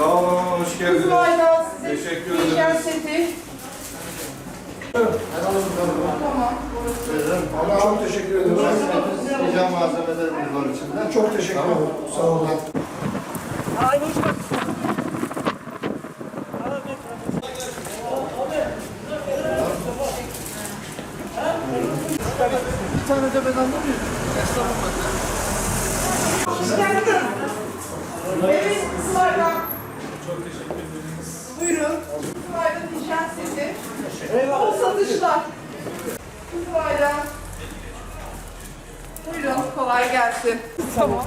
Sağ olun, hoş geldiniz. Uzun aydan size Teşekkür ederim. şeker seti. Tamam. Allah'a çok teşekkür ederim. Hocam malzemelerimiz var içinde. Çok teşekkür ederim. Sağ olun. Bir tane de ben anlamıyorum. Esnaf Buyurun. Sıla'yla hijyen seti. Eyvallah. satışlar. Sıla'yla. Buyurun, kolay gelsin. Tamam.